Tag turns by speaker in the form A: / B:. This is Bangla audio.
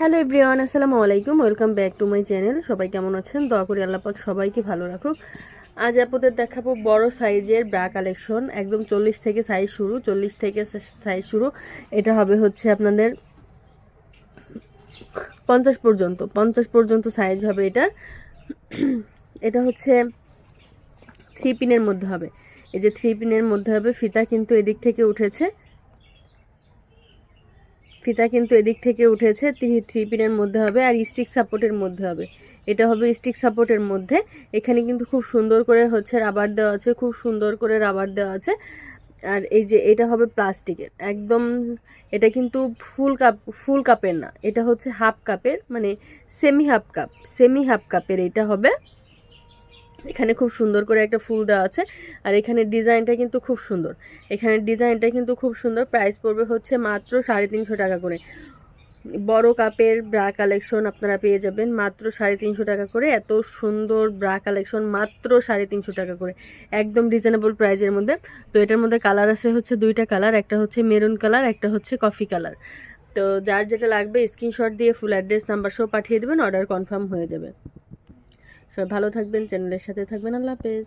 A: হ্যালো এভরিওয়ান, আসসালামু আলাইকুম। Welcome back to my channel. সবাই কেমন আছেন? দয়া করে আল্লাহ পাক সবাইকে ভালো রাখুক। আজ আপনাদের দেখাবো বড় সাইজের ব্রা কালেকশন। একদম চল্লিশ থেকে সাইজ শুরু, চল্লিশ থেকে সাইজ শুরু। এটা হবে হচ্ছে আপনাদের পঞ্চাশ পর্যন্ত পঞ্চাশ পর্যন্ত সাইজ হবে এটার। এটা হচ্ছে থ্রি পিনের মধ্যে হবে। এই যে থ্রি পিনের মধ্যে হবে, ফিতা কিন্তু এদিক থেকে উঠেছে। ফিতা কিন্তু এদিক থেকে উঠেছে থ্রি পিনের মধ্যে হবে আর স্টিক সাপোর্টের মধ্যে হবে। এটা হবে স্টিক সাপোর্টের মধ্যে। এখানে কিন্তু খুব সুন্দর করে হচ্ছে রাবার দেওয়া আছে, খুব সুন্দর করে রাবার দেওয়া আছে। আর এই যে এটা হবে প্লাস্টিকের একদম এটা কিন্তু ফুল কাপ ফুল কাপের না, এটা হচ্ছে হাফ কাপের মানে semi half cup semi half কাপের এটা হবে। এখানে খুব সুন্দর করে একটা ফুল দেওয়া আছে। আর এখানে ডিজাইনটা কিন্তু খুব সুন্দর। এখানে ডিজাইনটা কিন্তু খুব সুন্দর। প্রাইস পড়বে হচ্ছে মাত্র সাড়ে তিনশো টাকা করে। বড় কাপের ব্রা কালেকশন আপনারা পেয়ে যাবেন। মাত্র সাড়ে তিনশো টাকা করে। এত সুন্দর ব্রা কালেকশন মাত্র সাড়ে তিনশো টাকা করে। একদম রিজনেবল প্রাইজের মধ্যে। তো এটার মধ্যে কালার আছে হচ্ছে দুইটা কালার। একটা হচ্ছে মেরুন কালার, একটা হচ্ছে কফি কালার। তো যার যেটা লাগবে স্ক্রিনশট দিয়ে ফুল অ্যাড্রেস নাম্বার সহ পাঠিয়ে দেবেন। অর্ডার কনফার্ম হয়ে যাবে। সবাই ভালো থাকবেন চ্যানেলের সাথে থাকবেন। আল্লাহ হাফেজ।